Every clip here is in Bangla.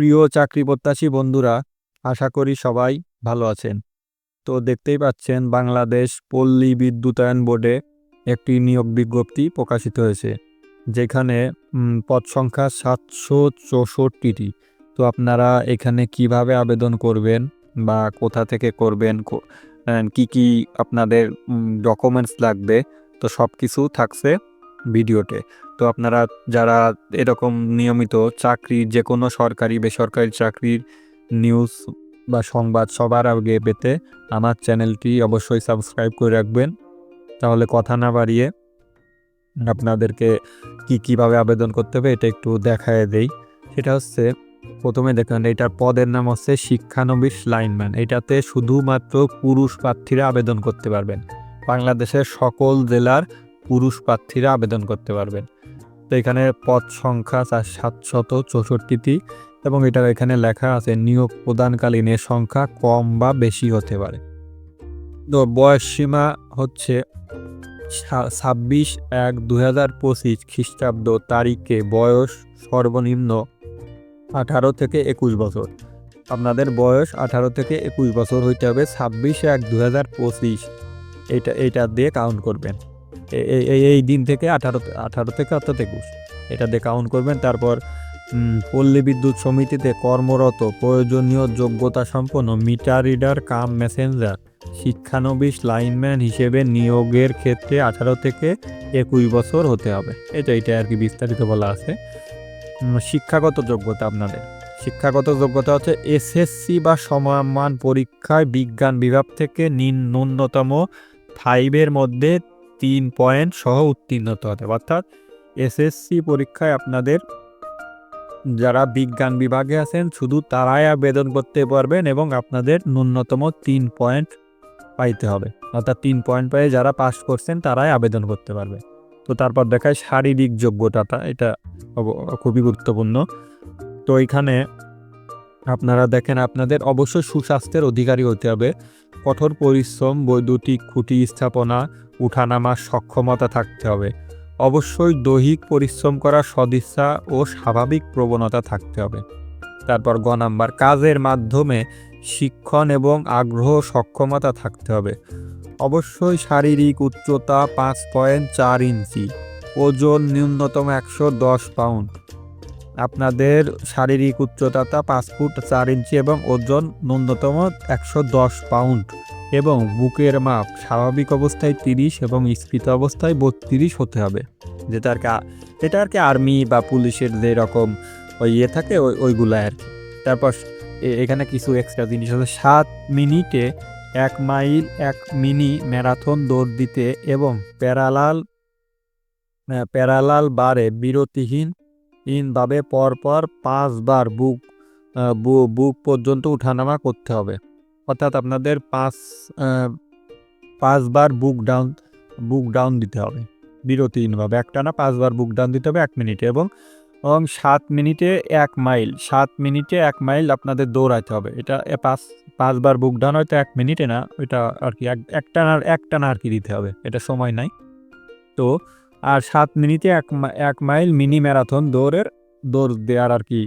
প্রিয় চাকরি প্রত্যাশী বন্ধুরা, আশা করি সবাই ভালো আছেন। তো দেখতেই পাচ্ছেন বাংলাদেশ পল্লী বিদ্যুতায়ন বোর্ডে একটি নিয়োগ বিজ্ঞপ্তি প্রকাশিত হয়েছে, যেখানে পদ সংখ্যা সাতশো চৌষট্টিটি। তো আপনারা এখানে কীভাবে আবেদন করবেন বা কোথা থেকে করবেন, কি কি আপনাদের ডকুমেন্টস লাগবে, তো সব কিছু থাকছে ভিডিওতে। তো আপনারা যারা এরকম নিয়মিত চাকরি যে কোনো সরকারি, বেসরকারি চাকরির নিউজ বা সংবাদ সবার আগে পেতে আমার চ্যানেলটি অবশ্যই সাবস্ক্রাইব করে রাখবেন। তাহলে কথা না বাড়িয়ে আপনাদেরকে কি কীভাবে আবেদন করতে হবে এটা একটু দেখায় দেই। সেটা হচ্ছে, প্রথমে দেখেন এটার পদের নাম হচ্ছে শিক্ষানবিশ লাইনম্যান। এটাতে শুধুমাত্র পুরুষ প্রার্থীরা আবেদন করতে পারবেন। বাংলাদেশের সকল জেলার পুরুষ প্রার্থীরা আবেদন করতে পারবেন। তো এখানে পদ সংখ্যা চার সাতশত চৌষট্টিটি এবং এটা এখানে লেখা আছে, নিয়োগ প্রদানকালীন এর সংখ্যা কম বা বেশি হতে পারে। তো বয়স সীমা হচ্ছে ছাব্বিশ এক দু হাজার পঁচিশ খ্রিস্টাব্দ তারিখে বয়স সর্বনিম্ন আঠারো থেকে একুশ বছর। আপনাদের বয়স আঠারো থেকে একুশ বছর হইতে হবে, ছাব্বিশ এক দু হাজার পঁচিশ। এটা এইটা দিয়ে কাউন্ট করবেন। এই দিন থেকে আঠারো আঠারো থেকে অর্থাৎ একুশ। এটা দিয়ে কাউন্ট করবেন, তারপর পল্লী বিদ্যুৎ সমিতিতে কর্মরত, প্রয়োজনীয় যোগ্যতা সম্পন্ন মিটার রিডার কাম মেসেঞ্জার শিক্ষানবিশ লাইনম্যান হিসেবে নিয়োগের ক্ষেত্রে আঠারো থেকে একুশ বছর হতে হবে। এটা এটা আর কি বিস্তারিত বলা আছে। শিক্ষাগত যোগ্যতা আপনাদের। শিক্ষাগত যোগ্যতা হচ্ছে এসএসসি বা সমমান পরীক্ষায় বিজ্ঞান বিভাগ থেকে ন্যূনতম ফাইভের মধ্যে তিন পয়েন্ট সহ উত্তীর্ণ হতে হবে। অর্থাৎ এসএসসি পরীক্ষায় আপনাদের যারা বিজ্ঞান বিভাগে আছেন, শুধু তারাই আবেদন করতে পারবেন এবং আপনাদের ন্যূনতম তিন পয়েন্ট পাইতে হবে। অর্থাৎ তিন পয়েন্ট পেয়ে যারা পাস করছেন, তারাই আবেদন করতে পারবে। তো তারপর দেখায় শারীরিক যোগ্যতাটা, এটা খুবই গুরুত্বপূর্ণ। তো এখানে আপনারা দেখেন, আপনাদের অবশ্যই সুস্বাস্থ্যের অধিকারী হতে হবে। কঠোর পরিশ্রম, বৈদ্যুতিক খুঁটি স্থাপনা উঠানামার সক্ষমতা থাকতে হবে। অবশ্যই দৈহিক পরিশ্রম করার সদিচ্ছা ও স্বাভাবিক প্রবণতা থাকতে হবে। তারপর গ নাম্বার, কাজের মাধ্যমে শিক্ষণ এবং আগ্রহ সক্ষমতা থাকতে হবে। অবশ্যই শারীরিক উচ্চতা পাঁচ পয়েন্ট চার ইঞ্চি, ওজন ন্যূনতম একশো দশ পাউন্ড আপনাদের শারীরিক উচ্চতাটা পাঁচ ফুট চার ইঞ্চি এবং ওজন ন্যূনতম একশো দশ পাউন্ড এবং বুকের মাপ স্বাভাবিক অবস্থায় তিরিশ এবং স্ফীত অবস্থায় বত্রিশ হতে হবে। যেটা আর কি এটা আর কি আর্মি বা পুলিশের যে রকম ওই ইয়ে থাকে, ওই ওইগুলো আর কি। তারপর এখানে কিছু এক্সট্রা জিনিস আছে। সাত মিনিটে এক মাইল, এক মিনি ম্যারাথন দৌড় দিতে এবং প্যারালাল প্যারালাল বারে বিরতিহীন ইনভাবে পরপর পাঁচবার বুক বুক পর্যন্ত উঠানামা করতে হবে। অর্থাৎ আপনাদের পাঁচ পাঁচবার বুক ডাউন বুক ডাউন দিতে হবে। বিরতিহীনভাবে একটানা পাঁচবার বুক ডাউন দিতে হবে এক মিনিটে এবং এবং সাত মিনিটে এক মাইল, সাত মিনিটে এক মাইল আপনাদের দৌড়াইতে হবে। এটা পাঁচ, পাঁচবার বুক ডাউন হয়তো এক মিনিটে না এটা আর কি, এক- একটানা একটানা আর কি দিতে হবে। এটা সময় নাই। তো আর সাত মিনিটে এক এক মাইল মিনি ম্যারাথন দৌড়ের দৌড় দেওয়ার আর কি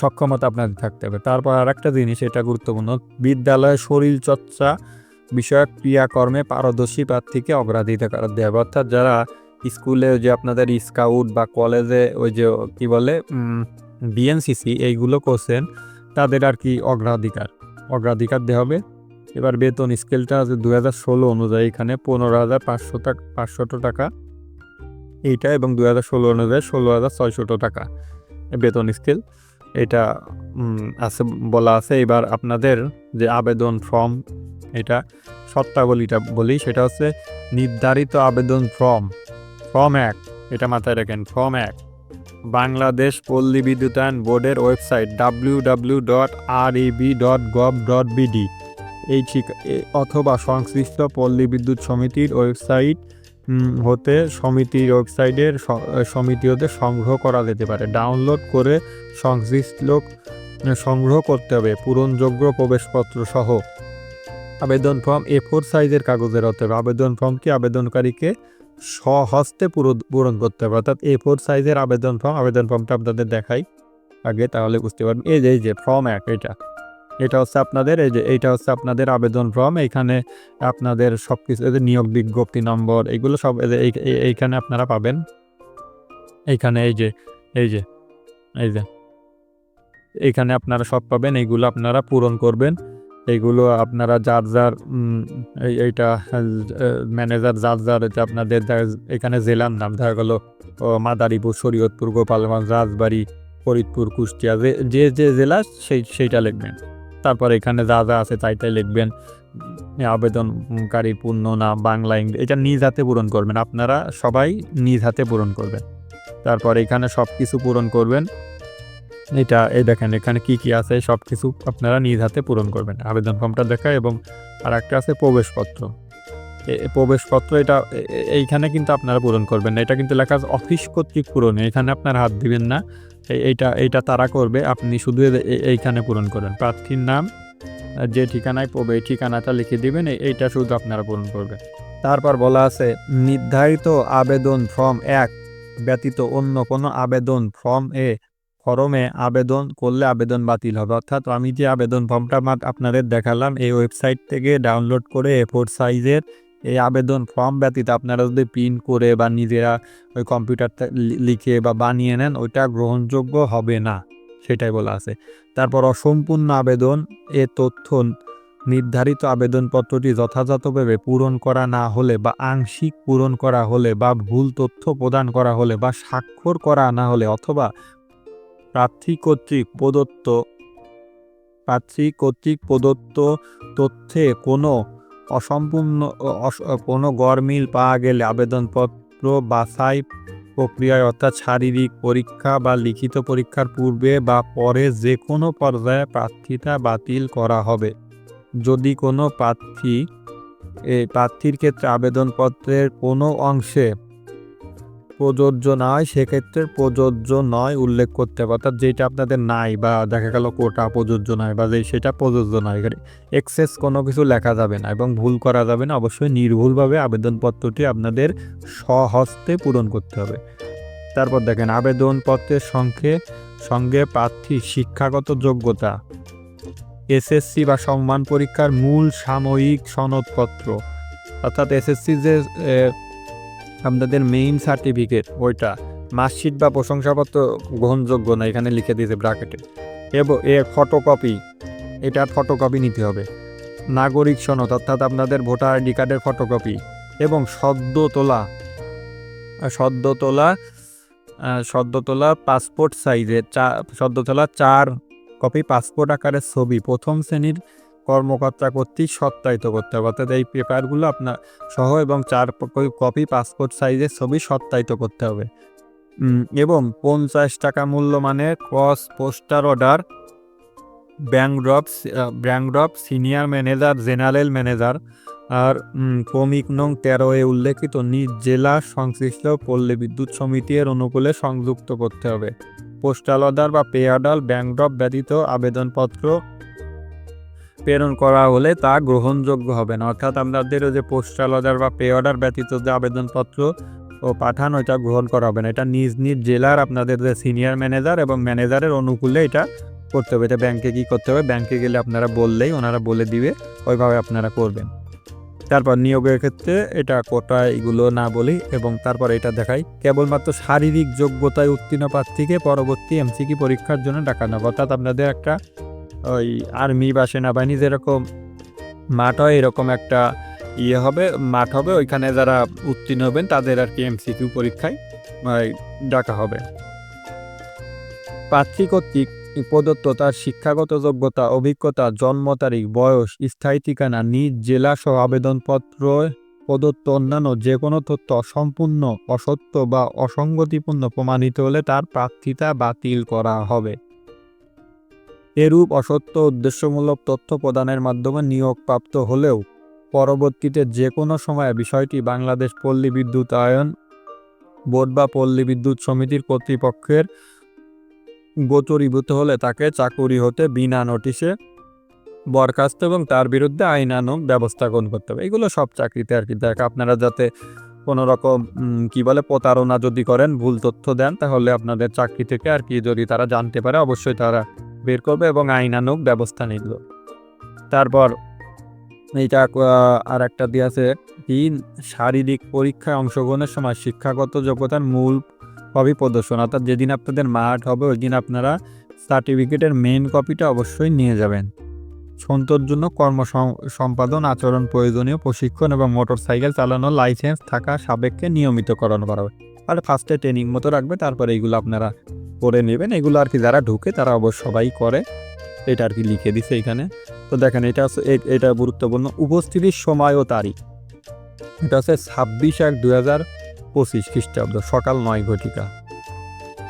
সক্ষমতা আপনাদের থাকতে হবে। তারপর আর একটা জিনিস এটা গুরুত্বপূর্ণ, বিদ্যালয়ে শরীর চর্চা বিষয়ক ক্রিয়াকর্মে পারদর্শী প্রার্থীকে অগ্রাধিকার দেওয়া। হবে অর্থাৎ যারা স্কুলে যে আপনাদের স্কাউট বা কলেজে ওই যে, কি বলে বিএনসিসি, এইগুলো করছেন, তাদের আর কি অগ্রাধিকার অগ্রাধিকার দেওয়া হবে। এবার বেতন স্কেলটা আছে দু হাজার ষোলো অনুযায়ী এখানে পনেরো হাজার পাঁচশো টাকা পাঁচশত টাকা। এইটা এবং দু হাজার ষোলো অনুযায়ী ষোলো হাজার ছয়শত টাকা বেতন স্কেল। এটা আছে, বলা আছে এবার আপনাদের যে আবেদন ফর্ম, এটা শর্তাবলীটা বলি, সেটা হচ্ছে নির্ধারিত আবেদন ফর্ম ফর্ম এক, এটা মাথায় রাখেন, ফর্ম এক, বাংলাদেশ পল্লী বিদ্যুতায়ন বোর্ডের website W W dot R EB dot gov dot BD এই ঠিক অথবা সংশ্লিষ্ট পল্লী বিদ্যুৎ সমিতির ওয়েবসাইট হতে সমিতির ওয়েবসাইটের সমিতি হতে সংগ্রহ করা যেতে পারে। ডাউনলোড করে সংশ্লিষ্ট লোক সংগ্রহ করতে হবে, পূরণযোগ্য প্রবেশপত্র সহ। আবেদন ফর্ম এ ফোর সাইজের কাগজের হতে হবে। আবেদন ফর্মটি আবেদনকারীকে স্বহস্তে পূরণ করতে হবে। অর্থাৎ এ ফোর সাইজের আবেদন ফর্ম, আবেদন ফর্মটা আপনাদের দেখাই আগে, তাহলে বুঝতে পারবেন। এই যে, ফর্ম এক, এটা। এটা হচ্ছে আপনাদের, এই যে এইটা হচ্ছে আপনাদের আবেদন ফর্ম এইখানে আপনাদের সব কিছু নিয়োগ বিজ্ঞপ্তি নম্বর এগুলো সব এইখানে আপনারা পাবেন। এইখানে এই যে এই যে এই যে, এইখানে আপনারা সব পাবেন, এইগুলো আপনারা পূরণ করবেন। এইগুলো আপনারা যার যার এই- এইটা ম্যানেজার যার যার এটা আপনাদের এখানে জেলার নাম, দেখা গেলো মাদারীপুর, শরীয়তপুর, গোপালগঞ্জ, রাজবাড়ি, ফরিদপুর, কুষ্টিয়া যে যে জেলা, সেই, সেইটা লিখবেন। তারপর এখানে যা যা আছে তাই তাই লিখবেন। আবেদনকারী পূর্ণ না, বাংলা, ইংরেজি, এটা নিজ হাতে পূরণ করবেন। আপনারা সবাই নিজ হাতে পূরণ করবেন। তারপর এখানে সব কিছু পূরণ করবেন। এটা এই দেখেন, এখানে কি কি আছে সব কিছু আপনারা নিজ হাতে পূরণ করবেন। আবেদন ফর্মটা দেখা এবং আর একটা আছে প্রবেশপত্র। প্রবেশপত্র এটা এইখানে কিন্তু আপনারা পূরণ করবেন না। এটা কিন্তু লেখা আছে অফিস কর্তৃক পূরণ। এখানে আপনার হাত দিবেন না। এইটা এইটা তারা করবে। আপনি শুধু এইখানে পূরণ করেন। প্রার্থীর নাম, যে ঠিকানায় পড়বে, এই ঠিকানাটা লিখে দিবেন এইটা শুধু আপনারা পূরণ করবেন। তারপর বলা আছে, নির্ধারিত আবেদন ফর্ম এক, ব্যতীত অন্য কোনো আবেদন ফর্ম এ, ফরমে আবেদন করলে আবেদন বাতিল হবে। অর্থাৎ আমি যে আবেদন ফর্মটা আপনাদের দেখালাম, এই ওয়েবসাইট থেকে ডাউনলোড করে এ ফোর সাইজের এই আবেদন ফর্ম ব্যতীত আপনারা যদি প্রিন্ট করে বা নিজেরা ওই কম্পিউটারটা লি- লিখে বা বানিয়ে নেন, ওইটা গ্রহণযোগ্য হবে না। সেটাই বলা আছে। তারপর অসম্পূর্ণ আবেদন, এ তথ্য নির্ধারিত আবেদনপত্রটি যথাযথভাবে পূরণ করা না হলে বা আংশিক পূরণ করা হলে বা ভুল তথ্য প্রদান করা হলে বা স্বাক্ষর করা না হলে অথবা প্রার্থী কর্তৃক প্রদত্ত, প্রার্থী কর্তৃক প্রদত্ত তথ্যে কোনো অসম্পূর্ণ কোনো গড় মিল পাওয়া গেলে আবেদনপত্র বাছাই প্রক্রিয়ায়, অর্থাৎ শারীরিক পরীক্ষা বা লিখিত পরীক্ষার পূর্বে বা পরে যে কোনো পর্যায়ে প্রার্থিতা বাতিল করা হবে। যদি কোনো প্রার্থী এই প্রার্থীর ক্ষেত্রে আবেদনপত্রের কোনো অংশে প্রযোজ্য নয় সেক্ষেত্রে প্রযোজ্য নয় উল্লেখ করতে হবে। অর্থাৎ যেটা আপনাদের নাই বা দেখা গেল কোটা প্রযোজ্য নয় বা যে সেটা প্রযোজ্য নয়, এখানে এক্সেস কোনো কিছু লেখা যাবে না এবং ভুল করা যাবে না। অবশ্যই নির্ভুলভাবে আবেদনপত্রটি আপনাদের স্বহস্তে পূরণ করতে হবে। তারপর দেখেন, আবেদনপত্রের সঙ্গে সঙ্গে প্রার্থীর শিক্ষাগত যোগ্যতা এসএসসি বা সম্মান পরীক্ষার মূল সাময়িক সনদপত্র। অর্থাৎ এসএসসি যে আপনাদের মেইন সার্টিফিকেট ওইটা। মার্কশিট বা প্রশংসাপত্র গ্রহণযোগ্য না, এখানে লিখে দিয়েছে ব্র্যাকেটে এবং এর ফটোকপি এটার ফটোকপি নিতে হবে। নাগরিক সনদ, অর্থাৎ আপনাদের ভোটার আইডি কার্ডের ফটোকপি এবং সদ্য তোলা। সদ্য তোলা সদ্য তোলা পাসপোর্ট সাইজের চা, সদ্য তোলা চার কপি পাসপোর্ট আকারের ছবি, প্রথম শ্রেণির কর্মকর্তা কর্তৃক সত্যায়িত করতে হবে। অর্থাৎ এই পেপারগুলো আপনার সহ এবং চার কপি পাসপোর্ট সাইজের ছবি সত্যায়িত করতে হবে। এবং পঞ্চাশ টাকা মূল্যমানের cross postal order bank draft bank draft senior manager general manager আর উম, ক্রমিক নং তেরো এ উল্লেখিত নিজ জেলা সংশ্লিষ্ট পল্লী বিদ্যুৎ সমিতির অনুকূলে সংযুক্ত করতে হবে। পোস্টাল অর্ডার বা পে ব্যাংড্রপ ব্যতীত আবেদনপত্র প্রেরণ করা হলে তা গ্রহণযোগ্য হবে না। অর্থাৎ ওই যে পোস্টাল অর্ডার বা পে অর্ডার ব্যতীত যে আবেদনপত্র ও পাঠান ওইটা গ্রহণ করা হবে না। এটা নিজ নিজ জেলার আপনাদের যে সিনিয়র ম্যানেজার এবং ম্যানেজারের অনুকূলে এটা করতে হবে। এটা ব্যাংকে কী করতে হবে? ব্যাংকে গেলে আপনারা বললেই, ওনারা বলে দিবে, ওইভাবে আপনারা করবেন। তারপর নিয়োগের ক্ষেত্রে এটা কোটা এগুলো না বলি এবং তারপর এটা দেখাই। কেবলমাত্র শারীরিক যোগ্যতায় উত্তীর্ণ প্রার্থীকে পরবর্তী এমসিকি পরীক্ষার জন্য ডাকানো হবে। অর্থাৎ আপনাদের একটা ওই আর্মি বা সেনাবাহিনী যেরকম মাঠ হয়, এরকম একটা ইয়ে হবে, মাঠ হবে। ওইখানে যারা উত্তীর্ণ হবেন, তাদের আর কি এমসিকিউ পরীক্ষায় ডাকা হবে। প্রার্থী কর্তৃক প্রদত্ত তার শিক্ষাগত যোগ্যতা, অভিজ্ঞতা, জন্ম তারিখ, বয়স, স্থায়ী ঠিকানা, নিজ জেলা সহ আবেদনপত্র, প্রদত্ত অন্যান্য যে কোনো তথ্য সম্পূর্ণ, অসত্য বা অসঙ্গতিপূর্ণ প্রমাণিত হলে তার প্রার্থিতা বাতিল করা হবে। এরূপ অসত্য উদ্দেশ্যমূলক তথ্য প্রদানের মাধ্যমে নিয়োগপ্রাপ্ত হলেও, পরবর্তীতে যে কোনো সময়ে বিষয়টি বাংলাদেশ পল্লী বিদ্যুৎ আয়ন বোর্ড বা পল্লী বিদ্যুৎ সমিতির কর্তৃপক্ষের গোচরীভূত হলে তাকে চাকুরি হতে বিনা নোটিশে বরখাস্ত এবং তার বিরুদ্ধে আইনানুগ ব্যবস্থা গ্রহণ করতে হবে। এগুলো সব চাকরিতে আর কি। দেখ, আপনারা যাতে কোনো রকম কি বলে, প্রতারণা যদি করেন, ভুল তথ্য দেন, তাহলে আপনাদের চাকরি থেকে আর কি যদি তারা জানতে পারে, অবশ্যই তারা বের করবে এবং আইনানুগ ব্যবস্থা নিল। তারপর এইটা আর একটা দিয়ে আছে, তিন, শারীরিক পরীক্ষায় অংশগ্রহণের সময় শিক্ষাগত যোগ্যতার মূল কপি প্রদর্শন। অর্থাৎ যেদিন আপনাদের মাঠ হবে, ওই দিন আপনারা সার্টিফিকেটের মেন কপিটা অবশ্যই নিয়ে যাবেন। সন্তোর জন্য কর্ম সম- সম্পাদন, আচরণ প্রয়োজনীয়, প্রশিক্ষণ এবং মোটর সাইকেল চালানোর লাইসেন্স থাকা সাবেককে নিয়মিতকরণ করা হবে আর ফার্স্টে ট্রেনিং মতো রাখবে, তারপরে এইগুলো আপনারা করে নেবেন। এগুলো আর কি যারা ঢুকে তারা অবশ্য সবাই করে। এটা আর কি লিখে দিছে এখানে। তো দেখেন, এটা হচ্ছে এটা গুরুত্বপূর্ণ। উপস্থিতির সময় ও তারিখ। এটা হচ্ছে ছাব্বিশ এক দুই হাজার পঁচিশ খ্রিস্টাব্দ, সকাল নয় ঘটিকা।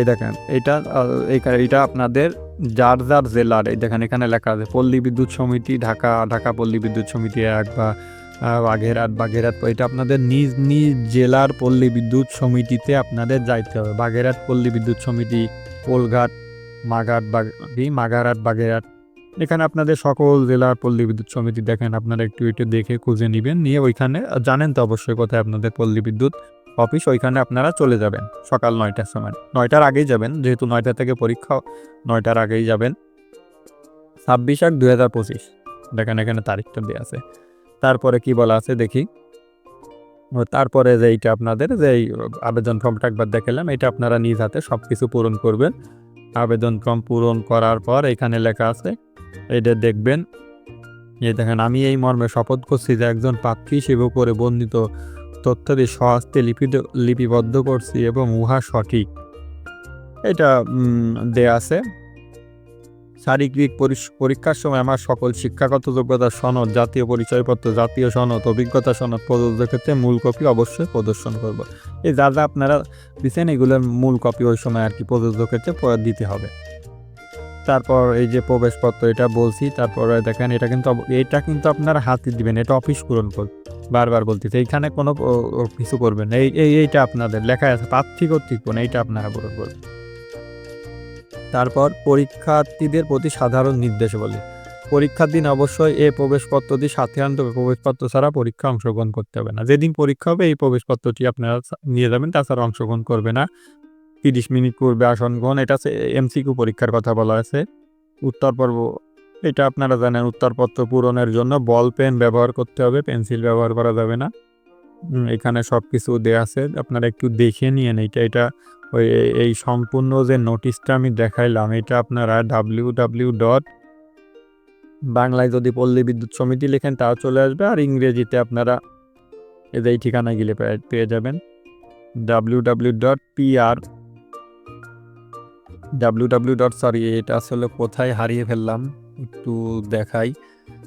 এই দেখেন, এটা এটা আপনাদের যার যার জেলার, এই দেখেন, এখানে লেখা আছে, পল্লী বিদ্যুৎ সমিতি, ঢাকা ঢাকা পল্লী বিদ্যুৎ সমিতি এক বা আহ, বাগেরহাট বাগেরহাট এটা আপনাদের নিজ নিজ জেলার পল্লী বিদ্যুৎ সমিতিতে আপনাদের যাইতে হবে। বাগেরহাট পল্লী বিদ্যুৎ সমিতি কোলঘাট মাঘাট বাগ কি? মাগারহাট বাগেরহাট। এখানে আপনাদের সকল জেলার পল্লী বিদ্যুৎ সমিতি দেখেন আপনারা একটু একটু দেখে খুঁজে নেবেন। নিয়ে ওইখানে জানেন তো অবশ্যই কোথায় আপনাদের পল্লী বিদ্যুৎ অফিস ওইখানে আপনারা চলে যাবেন সকাল নয়টার সময়। নয়টার আগেই যাবেন যেহেতু নয়টা থেকে পরীক্ষা নয়টার আগেই যাবেন। ছাব্বিশ আট দুই হাজার পঁচিশ। দেখেন এখানে তারিখটা দেওয়া আছে। তারপরে কি বলা আছে দেখি। তারপরে যে এইটা আপনাদের, যে এই আবেদন ফর্মটা একবার দেখালাম, এটা আপনারা নিজ হাতে সব কিছু পূরণ করবেন। আবেদন ফর্ম পূরণ করার পর এখানে লেখা আছে, এটা দেখবেন। এই দেখেন, আমি এই মর্মে শপথ করছি যে একজন প্রার্থী হিসেবে করে বর্ণিত তথ্যাদি স্বহস্তে লিপিত, লিপিবদ্ধ করছি এবং উহা সঠিক। এটা দেয়া আছে। শারীরিক পরীক্ষার সময় আমার সকল শিক্ষাগত যোগ্যতা সনদ, জাতীয় পরিচয়পত্র, জাতীয় সনদ, অভিজ্ঞতা সনদ প্রযোজ্য ক্ষেত্রে মূল কপি অবশ্যই প্রদর্শন করব। এই যা যা আপনারা দিচ্ছেন এগুলোর মূল কপি ওই সময় আর কি প্রযোজ্য ক্ষেত্রে দিতে হবে। তারপর এই যে প্রবেশপত্র, এটা বলছি, তারপরে দেখেন, এটা কিন্তু এটা কিন্তু আপনারা হাতে দিবেন, এটা অফিস পূরণ করবে বারবার বলতেছে, এইখানে কোনো কিছু করবেন এই এইটা আপনাদের লেখা আছে প্রার্থী কর্তৃক কোন এইটা আপনারা পূরণ করবেন। তারপর পরীক্ষার্থীদের প্রতি সাধারণ নির্দেশ বলি পরীক্ষার দিন অবশ্যই এই প্রবেশপত্রটি সাথে আনতে হবে। প্রবেশপত্র ছাড়া পরীক্ষা অংশগ্রহণ করতে হবে না। যেদিন পরীক্ষা হবে, এই প্রবেশপত্রটি আপনারা নিয়ে যাবেন। তাছাড়া অংশগ্রহণ করবে না। তিরিশ মিনিট পূর্বে আসন গ্রহণ, এটা এমসিকিউ পরীক্ষার কথা বলা আছে। উত্তর পর্ব, এটা আপনারা জানেন, উত্তরপত্র পূরণের জন্য বল, পেন ব্যবহার করতে হবে। পেন্সিল ব্যবহার করা যাবে না। এখানে সব কিছু দেওয়া আছে। আপনারা একটু দেখে নিয়েন এইটা এটা ওই এই- সম্পূর্ণ যে নোটিশটা আমি দেখাইলাম, এটা আপনারা ডাব্লিউ ডাব্লিউ ডট বাংলায় যদি পল্লী বিদ্যুৎ সমিতি লেখেন, তাও চলে আসবে। আর ইংরেজিতে আপনারা যে এই ঠিকানা গেলে পেয়ে- যাবেন। W W dot PR W W dot sorry এটা আসলে কোথায় হারিয়ে ফেললাম? একটু দেখাই।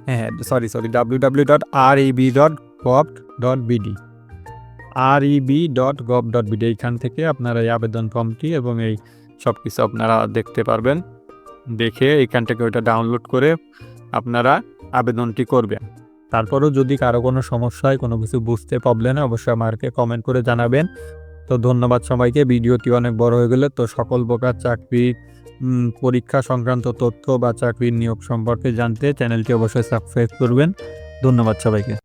হ্যাঁ sorry sorry W W dot R EB dot gov dot BD R EB dot gov dot BD এইখান থেকে আপনারা এই আবেদন ফর্মটি এবং এই সব কিছু আপনারা দেখতে পারবেন। দেখে এইখান থেকে ওইটা ডাউনলোড করে আপনারা আবেদনটি করবেন। তারপরেও যদি কারও কোনো সমস্যা হয়, কোনো কিছু বুঝতে প্রবলেম হয়, অবশ্যই আমাকে কমেন্ট করে জানাবেন। তো ধন্যবাদ সবাইকে, ভিডিওটি অনেক বড় হয়ে গেলে তো সকল প্রকার চাকরি পরীক্ষা সংক্রান্ত তথ্য বা চাকরির নিয়োগ সম্পর্কে জানতে চ্যানেলটি অবশ্যই সাবস্ক্রাইব করবেন। ধন্যবাদ সবাইকে।